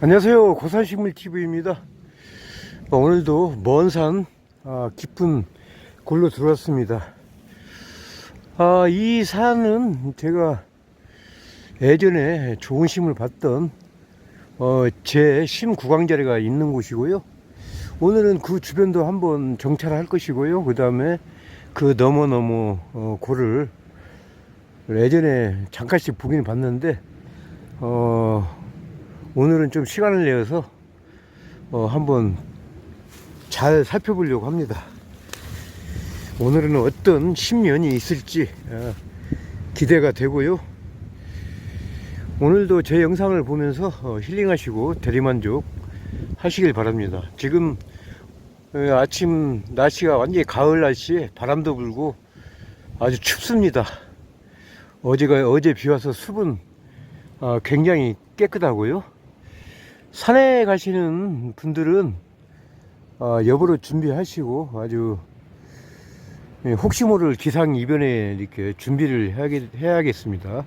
안녕하세요. 고산식물TV입니다. 오늘도 먼산 아, 깊은 골로 들어왔습니다. 아, 이 산은 제가 예전에 좋은 심을 봤던 어, 제 심 구강자리가 있는 곳이고요 오늘은 그 주변도 한번 정찰할 것이고요 그 다음에 그 너머너머 어, 골을 예전에 잠깐씩 보긴 봤는데 어, 오늘은 좀 시간을 내어서 어, 한번 잘 살펴보려고 합니다. 오늘은 어떤 신면이 있을지 어, 기대가 되고요. 오늘도 제 영상을 보면서 어, 힐링하시고 대리만족 하시길 바랍니다. 지금 어, 아침 날씨가 완전히 가을 날씨에 바람도 불고 아주 춥습니다. 어제가 어제 비 와서 숲은 어, 굉장히 깨끗하고요. 산에 가시는 분들은 어, 여부로 준비하시고 아주 예, 혹시 모를 기상 이변에 이렇게 준비를 해야겠, 해야겠습니다.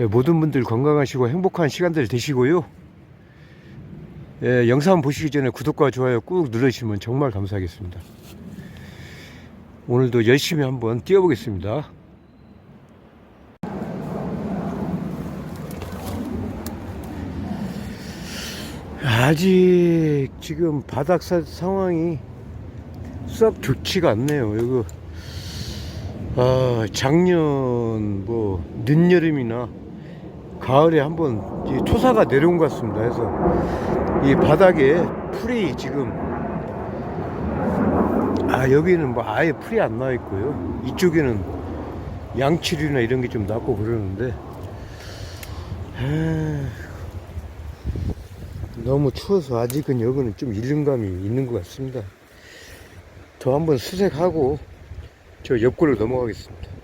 예, 모든 분들 건강하시고 행복한 시간들 되시고요. 예, 영상 보시기 전에 구독과 좋아요 꾹 눌러주시면 정말 감사하겠습니다. 오늘도 열심히 한번 뛰어보겠습니다. 아직 지금 바닥 사, 상황이 썩 좋지가 않네요. 이거 아, 작년 뭐 늦여름이나 가을에 한번 이 토사가 내려온 것 같습니다. 그래서 이 바닥에 풀이 지금 아 여기는 뭐 아예 풀이 안 나와 있고요. 이쪽에는 양치류나 이런 게좀 났고 그러는데 에이, 너무 추워서 아직은 여기는 좀 일름감이 있는 것 같습니다. 저 한번 수색하고 저 옆구를 넘어가겠습니다.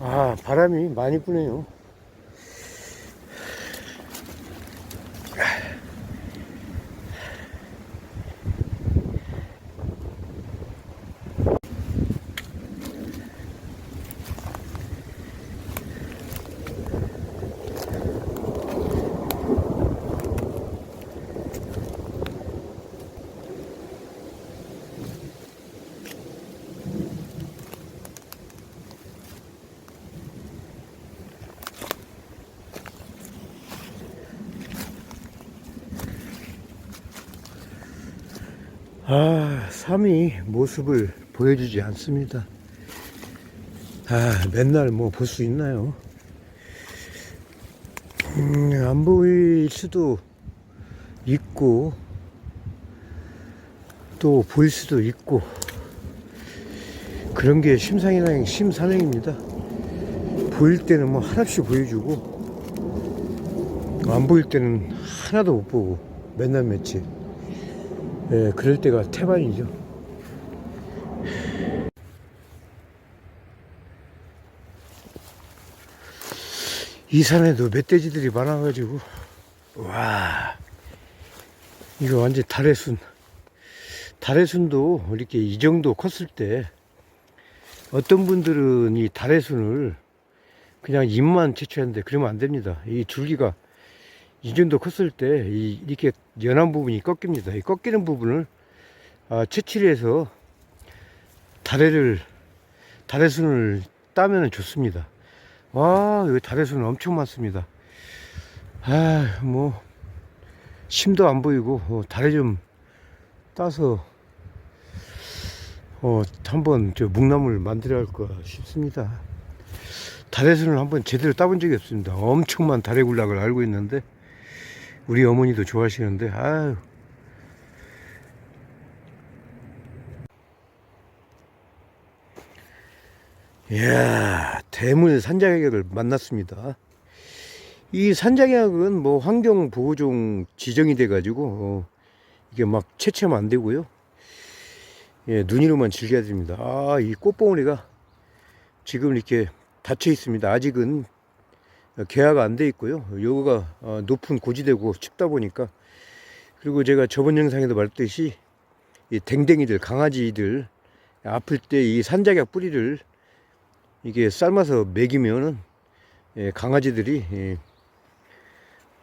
아, 바람이 많이 부네요. 아, 삶이 모습을 보여주지 않습니다. 아, 맨날 뭐 볼 수 있나요? 음, 안 보일 수도 있고, 또 보일 수도 있고, 그런 게 심상이랑 심산행입니다. 보일 때는 뭐 하나씩 보여주고, 안 보일 때는 하나도 못 보고, 맨날 며칠. 예, 그럴 때가 태반이죠. 이 산에도 멧돼지들이 많아가지고, 와, 이거 완전 달의 순. 달의 순도 이렇게 이 정도 컸을 때, 어떤 분들은 이 달의 순을 그냥 잎만 채취하는데 그러면 안 됩니다. 이 줄기가 이 정도 컸을 때 이, 이렇게 연한 부분이 꺾입니다. 이 꺾이는 부분을 아, 채취를 해서 다래를 다래순을 따면 좋습니다. 와 여기 다래순 엄청 많습니다. 아뭐 심도 안 보이고 어, 다래 좀 따서 어 한번 저 묵나물 만들어야 할까 싶습니다. 다래순을 한번 제대로 따본 적이 없습니다. 엄청만 다래 굴락을 알고 있는데 우리 어머니도 좋아하시는데 아유 이야 대물 산자객을 만났습니다 이 산장약은 뭐 환경보호종 지정이 돼 가지고 어, 이게 막 채취하면 안 되고요. 예, 눈으로만 즐겨야 됩니다. 아, 이 꽃봉오리가 지금 이렇게 닫혀 있습니다. 아직은 개화가 안 돼 있고요. 요거가 어, 높은 고지대고 춥다 보니까 그리고 제가 저번 영상에도 말했듯이 이 댕댕이들 강아지들 아플 때 이 산작약 뿌리를 이게 삶아서 먹이면은 예, 강아지들이 예,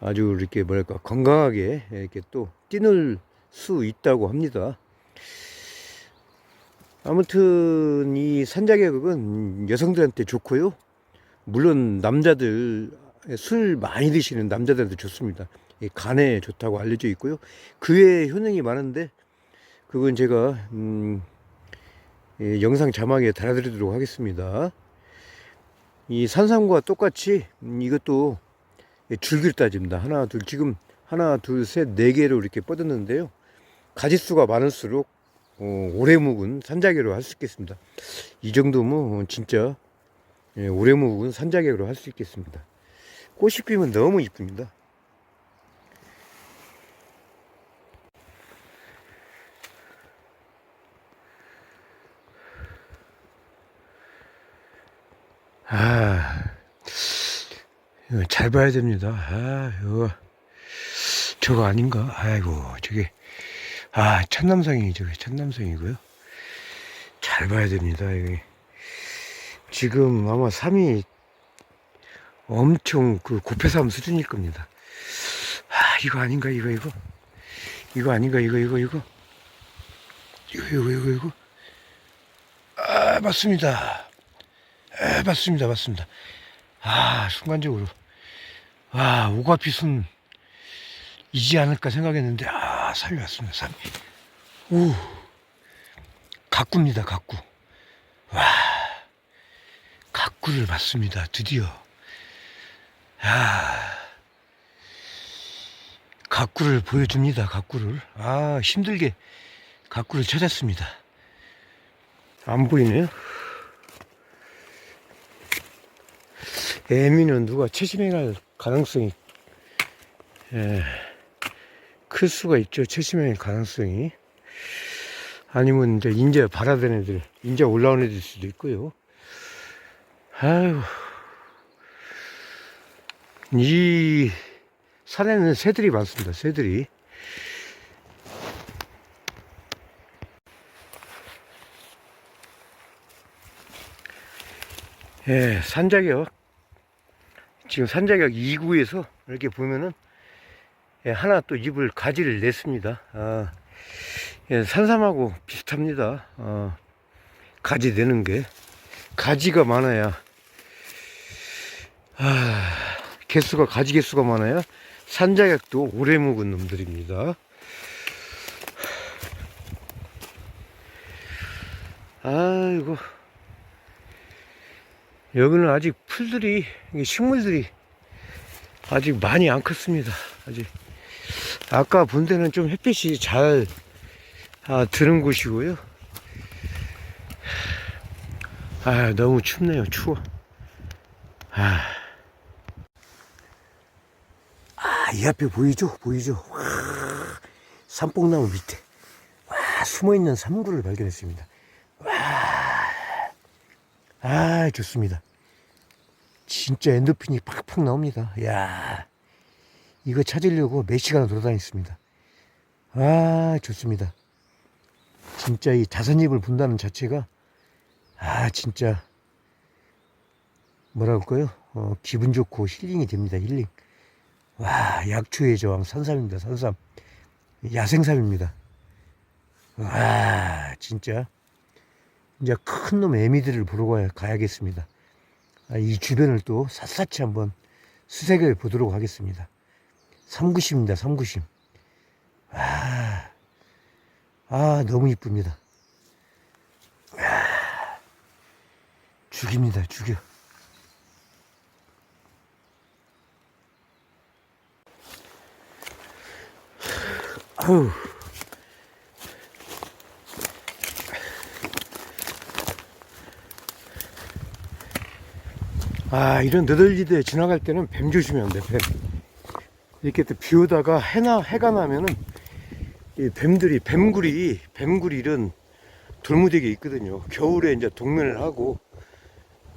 아주 이렇게 뭐랄까 건강하게 이렇게 또 뛰놀 수 있다고 합니다. 아무튼 이 산작약은 여성들한테 좋고요. 물론 남자들 술 많이 드시는 남자들한테 좋습니다. 이 간에 좋다고 알려져 있고요. 그 외에 효능이 많은데 그건 제가 음, 예, 영상 자막에 달아드리도록 하겠습니다. 이 산삼과 똑같이 음, 이것도 줄기를 따집니다. 하나, 둘, 지금 하나, 둘, 셋, 네 개로 이렇게 뻗었는데요. 가지수가 많을수록 어, 오래 묵은 산자개로 할 수 있겠습니다. 이 정도면 진짜 예, 오래 묵은 산자개로 할 수 있겠습니다. 꽃이 피면 너무 이쁩니다. 아, 이거 잘 봐야 됩니다. 아, 이거, 저거 아닌가? 아이고, 저게, 아, 천남성이, 저게 천남성이고요. 잘 봐야 됩니다. 이게. 지금 아마 3이 엄청 그 고패삼 수준일 겁니다. 아, 이거 아닌가, 이거, 이거. 이거 아닌가, 이거, 이거, 이거. 이거, 이거, 이거, 이거. 아, 맞습니다. 에, 맞습니다, 맞습니다. 아, 순간적으로. 아, 오가피순 이지 않을까 생각했는데, 아, 3이 왔습니다, 3이. 오, 가꾸입니다, 가꾸. 와, 가꾸를 봤습니다, 드디어. 아, 가꾸를 보여줍니다, 가꾸를. 아, 힘들게 가꾸를 찾았습니다. 안 보이네요. 애미는 누가 채심행할 가능성이 예, 클 수가 있죠. 채심행할 가능성이 아니면 이제 인제 발아든 애들, 인제 올라온 애들 수도 있고요. 아유, 이 산에는 새들이 많습니다. 새들이. 예, 산자격 지금 산자격 2구에서 이렇게 보면은 예, 하나 또 잎을 가지를 냈습니다. 아, 예, 산삼하고 비슷합니다. 어, 가지 내는 게 가지가 많아야 아, 개수가 가지 개수가 많아야 산자격도 오래 묵은 놈들입니다. 아이고 여기는 아직 풀들이 식물들이 아직 많이 안 컸습니다. 아직 아까 본 데는 좀 햇빛이 잘 아, 드는 곳이고요. 아 너무 춥네요. 추워. 아, 아, 이 앞에 보이죠? 보이죠? 와, 산뽕나무 밑에 와 숨어있는 삼구를 발견했습니다. 아, 좋습니다. 진짜 엔도핀이 팍팍 나옵니다. 야 이거 찾으려고 몇 시간을 돌아다녔습니다. 아, 좋습니다. 진짜 이 자선잎을 분다는 자체가, 아, 진짜, 뭐라 할까요? 어, 기분 좋고 힐링이 됩니다, 힐링. 와, 약초의 저항, 산삼입니다, 산삼. 야생삼입니다. 와, 진짜. 이제 큰 놈 애미들을 보러 가야, 가야겠습니다. 아, 이 주변을 또 샅샅이 한번 수색을 보도록 하겠습니다. 삼구심입니다, 삼구심. 아, 아 너무 이쁩니다. 아, 죽입니다, 죽여. 아우. 아, 아 이런 너덜지대 지나갈 때는 뱀 조심해야 돼 뱀. 이렇게 또 비 오다가 해나 해가 나면은 이 뱀들이 뱀구리 뱀구리 이런 돌무대기 있거든요 겨울에 이제 동면을 하고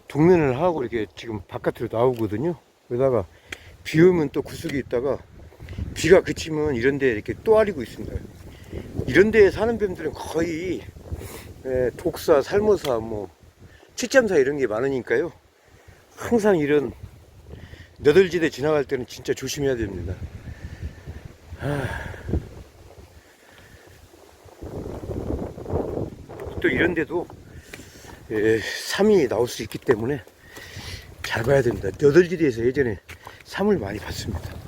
동면을 하고 이렇게 지금 바깥으로 나오거든요 그러다가 비 오면 또 구석에 있다가 비가 그치면 이런 데 이렇게 또 아리고 있습니다 이런 데에 사는 뱀들은 거의 예, 독사, 살모사, 뭐 치잠사 이런 게 많으니까요 항상 이런 너덜지대 지나갈 때는 진짜 조심해야 됩니다. 아. 또 이런 데도 예, 삼이 나올 수 있기 때문에 잘 봐야 됩니다. 너덜지대에서 예전에 삼을 많이 봤습니다.